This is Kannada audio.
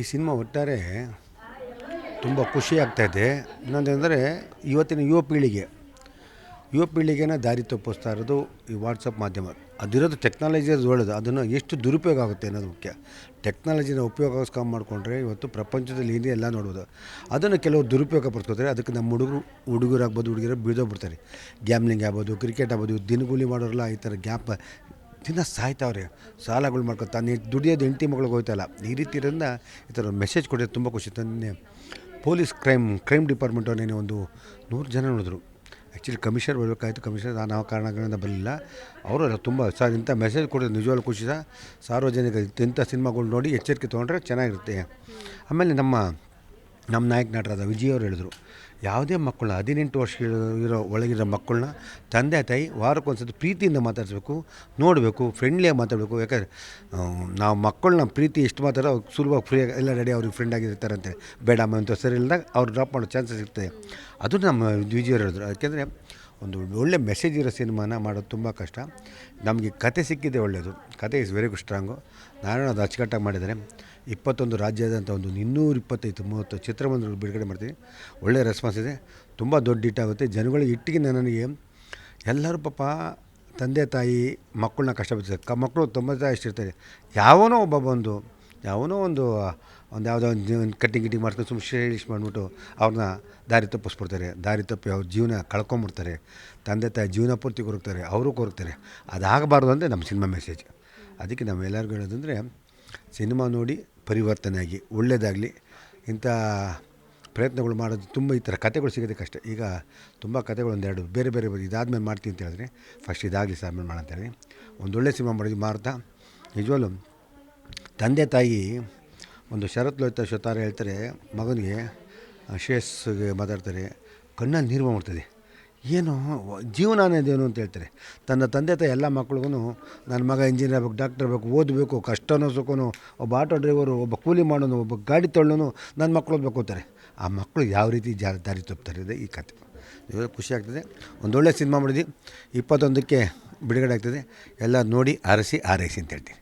ಈ ಸಿನಿಮಾ ಒಟ್ಟಾರೆ ತುಂಬ ಖುಷಿ ಆಗ್ತಾಯಿದೆ ಇನ್ನೊಂದೇನೆಂದರೆ ಇವತ್ತಿನ ಯುವ ಪೀಳಿಗೆ, ಯುವ ಪೀಳಿಗೆನ ದಾರಿ ತಪ್ಪಿಸ್ತಾ ಇರೋದು ಈ ವಾಟ್ಸಪ್ ಮಾಧ್ಯಮ. ಅದಿರೋದು ಟೆಕ್ನಾಲಜಿ ಅದು ಒಳ್ಳೆಯದು ಅದನ್ನು ಎಷ್ಟು ದುರುಪಯೋಗ ಆಗುತ್ತೆ ಅನ್ನೋದು ಮುಖ್ಯ. ಟೆಕ್ನಾಲಜಿನ ಉಪಯೋಗಿಸ್ಕೊಂಡು ಮಾಡಿಕೊಂಡ್ರೆ ಇವತ್ತು ಪ್ರಪಂಚದಲ್ಲಿ ಏನೇ ಎಲ್ಲ ನೋಡ್ಬೋದು. ಅದನ್ನು ಕೆಲವು ದುರುಪಯೋಗ ಪಡ್ಕೋತಾರೆ ಅದಕ್ಕೆ ನಮ್ಮ ಹುಡುಗರು ಹುಡುಗರಾಗ್ಬೋದು ಹುಡುಗಿರು ಬೀಳೋಗ್ಬಿಡ್ತಾರೆ ಗ್ಯಾಮ್ಲಿಂಗ್ ಆಗ್ಬೋದು ಕ್ರಿಕೆಟ್ ಆಗ್ಬೋದು, ದಿನಗೂಲಿ ಮಾಡೋರೆಲ್ಲ ಈ ಥರ ಗ್ಯಾಪ್ ದಿನ ಸಾಯ್ತಾವ್ರೆ ಸಾಲಗಳು ಮಾಡ್ಕೊತ ತಾನು ದುಡಿಯೋದು ಹೆಂಡತಿ ಮಗಳಿಗೆ ಹೋಯ್ತಲ್ಲ, ಈ ರೀತಿ ಇರೋದ್ರಿಂದ ಈ ಥರ ಮೆಸೇಜ್ ಕೊಡೋದು ತುಂಬ ಖುಷಿ. ತಂದೆ ಪೊಲೀಸ್ ಕ್ರೈಮ್ ಕ್ರೈಮ್ ಡಿಪಾರ್ಟ್ಮೆಂಟ್ ನೀನು ಒಂದು ನೂರು ಜನ ನೋಡಿದ್ರು. ಆ್ಯಕ್ಚುಲಿ ಕಮಿಷನರ್ ಬರಬೇಕಾಯಿತು, ಕಮಿಷನರ್ ನಾನು ಆ ಕಾರಣಗಳಿಂದ ಬರಲಿಲ್ಲ. ಅವರು ತುಂಬ ಸರ್, ಇಂಥ ಮೆಸೇಜ್ ಕೊಡೋದು ನಿಜವಾಗ್ಲೂ ಖುಷಿ ಸಾರ್ವಜನಿಕ, ಇಂಥ ಸಿನಿಮಾಗಳು ನೋಡಿ ಎಚ್ಚರಿಕೆ ತೊಗೊಂಡ್ರೆ ಚೆನ್ನಾಗಿರುತ್ತೆ. ಆಮೇಲೆ ನಮ್ಮ ನಮ್ಮ ನಾಯಕ ನಟರಾದ ವಿಜಯ್ ಅವರು ಹೇಳಿದ್ರು, ಯಾವುದೇ ಮಕ್ಕಳನ್ನ ಹದಿನೆಂಟು ವರ್ಷ ಇರೋ ಒಳಗಿರೋ ಮಕ್ಕಳನ್ನ ತಂದೆ ತಾಯಿ ವಾರಕ್ಕೊಂದ್ಸತಿ ಪ್ರೀತಿಯಿಂದ ಮಾತಾಡಿಸ್ಬೇಕು, ನೋಡಬೇಕು ಫ್ರೆಂಡ್ಲಿಯಾಗಿ ಮಾತಾಡಬೇಕು. ಯಾಕಂದರೆ ನಾವು ಮಕ್ಕಳನ್ನ ಪ್ರೀತಿ ಎಷ್ಟು ಮಾತಾಡೋ ಅವ್ರು ಸುಲಭವಾಗಿ ಫ್ರೀಯಾಗಿ ಎಲ್ಲ ರೆಡಿ ಅವ್ರಿಗೆ ಫ್ರೆಂಡ್ ಆಗಿರ್ತಾರಂತೆ. ಬೇಡ, ಅಮ್ಮ ಅಂತ ಸರಿ ಇಲ್ಲದಾಗ ಅವ್ರು ಡ್ರಾಪ್ ಮಾಡೋ ಚಾನ್ಸಸ್ ಇರ್ತದೆ. ಅದು ನಮ್ಮ ವಿಜಿ ಅವರು ಹೇಳಿದ್ರು. ಯಾಕೆಂದರೆ ಒಂದು ಒಳ್ಳೆ ಮೆಸೇಜ್ ಇರೋ ಸಿನಿಮಾನ ಮಾಡೋದು ತುಂಬ ಕಷ್ಟ. ನಮಗೆ ಕತೆ ಸಿಕ್ಕಿದೆ ಒಳ್ಳೆಯದು ಕತೆ ಇಸ್ ವೆರಿ ಗುಡ್ ಸ್ಟ್ರಾಂಗು ನಾನು ಅದು ಅಚ್ಚುಕಟ್ಟಾಗಿ ಮಾಡಿದರೆ ಇಪ್ಪತ್ತೊಂದು ರಾಜ್ಯದಂಥ ಒಂದು ಇನ್ನೂರು ಇಪ್ಪತ್ತೈದು, ಮೂವತ್ತು ಚಿತ್ರಮಂದಿರಗಳು ಬಿಡುಗಡೆ ಮಾಡ್ತೀವಿ. ಒಳ್ಳೆಯ ರೆಸ್ಪಾನ್ಸ್ ಇದೆ. ತುಂಬ ದೊಡ್ಡ ಹಿಟ್ಟಾಗುತ್ತೆ ಜನಗಳಿಗೆ ಇಟ್ಟಿಗೆ ನನಗೆ ಎಲ್ಲರೂ ಪಾಪ ತಂದೆ, ತಾಯಿ, ಮಕ್ಕಳನ್ನ ಕಷ್ಟಪಡ್ತಾರೆ ಕ ಮಕ್ಕಳು ತುಂಬ ಇಷ್ಟಿರ್ತಾರೆ ಯಾವನೋ ಒಬ್ಬ ಬಂದು, ಯಾವನೋ ಒಂದು ಒಂದು ಯಾವುದೋ ಒಂದು ಕಟ್ಟಿಂಗ್ ಗಿಟ್ಟಿಂಗ್ ಮಾಡ್ಕೊಂಡು ಸುಮ್ಮನೆ ಶೇಷ್ ಮಾಡಿಬಿಟ್ಟು ಅವ್ರನ್ನ ದಾರಿ ತಪ್ಪಿಸ್ಬಿಡ್ತಾರೆ. ದಾರಿ ತಪ್ಪಿ ಅವ್ರ ಜೀವನ ಕಳ್ಕೊಂಬಿಡ್ತಾರೆ. ತಂದೆ, ತಾಯಿ ಜೀವನ ಪೂರ್ತಿ ಕೊರಗ್ತಾರೆ. ಅವರು ಕೊರಗ್ತಾರೆ. ಅದಾಗಬಾರ್ದು ಅಂದರೆ ನಮ್ಮ ಸಿನಿಮಾ ಮೆಸೇಜ್. ಅದಕ್ಕೆ ನಾವೆಲ್ಲರಿಗೂ ಹೇಳೋದಂದರೆ ಸಿನಿಮಾ ನೋಡಿ ಪರಿವರ್ತನೆ ಆಗಿ ಒಳ್ಳೆಯದಾಗಲಿ ಇಂಥ ಪ್ರಯತ್ನಗಳು ಮಾಡೋದು ತುಂಬ ಈ ಥರ ಕತೆಗಳು ಸಿಗೋದೇ ಕಷ್ಟ ಈಗ ತುಂಬ ಕತೆಗಳು ಒಂದೆರಡು ಬೇರೆ ಬೇರೆ ಇದಾದ್ಮೇಲೆ ಮಾಡ್ತೀನಿ ಅಂತ ಹೇಳಿದ್ರೆ, ಫಸ್ಟ್ ಇದಾಗಲಿ ಸರ್, ಆಮೇಲೆ ಮಾಡಂತೇಳಿ ಒಂದೊಳ್ಳೆ ಸಿನಿಮಾ ಮಾಡಿದ್ವಿ ಮಾರುತ್ತಾ ನಿಜವಾಗ್ಲೂ ತಂದೆ, ತಾಯಿ ಒಂದು ಶರತ್ ಲೋಹಿತ ಶತಾರ ಹೇಳ್ತಾರೆ, ಮಗನಿಗೆ ಶ್ರೇಯಸ್ಸಿಗೆ ಮಾತಾಡ್ತಾರೆ, ಕಣ್ಣಲ್ಲಿ ನೀರು ಮಾಡ್ತದೆ ಏನು ಜೀವನ ಅನ್ನೋದೇನು ಅಂತ ಹೇಳ್ತಾರೆ. ತನ್ನ ತಂದೆ ತಾಯಿ ಎಲ್ಲ ಮಕ್ಳಿಗೂ, ನನ್ನ ಮಗ ಇಂಜಿನಿಯರ್ ಆಗಬೇಕು, ಡಾಕ್ಟರ್ ಆಗಬೇಕು, ಓದಬೇಕು, ಕಷ್ಟನೋ ಸುಖನೋ, ಒಬ್ಬ ಆಟೋ ಡ್ರೈವರು, ಒಬ್ಬ ಕೂಲಿ ಮಾಡೋನು, ಒಬ್ಬ ಗಾಡಿ ತೊಳ್ಳೋನು, ನನ್ನ ಮಕ್ಕಳು ಓದಬೇಕು ಅಂತಾರೆ. ಆ ಮಕ್ಕಳು ಯಾವ ರೀತಿ ಜಾ, ದಾರಿ ತಪ್ತಾರೆ ಇದೆ ಈ ಕತೆ. ಖುಷಿ ಆಗ್ತದೆ. ಒಂದೊಳ್ಳೆ ಸಿನಿಮಾ ಮಾಡಿದ್ವಿ. ಇಪ್ಪತ್ತೊಂದಕ್ಕೆ ಬಿಡುಗಡೆ ಆಗ್ತದೆ. ಎಲ್ಲ ನೋಡಿ ಆರಿಸಿ ಆರೈಸಿ ಅಂತ ಹೇಳ್ತೀನಿ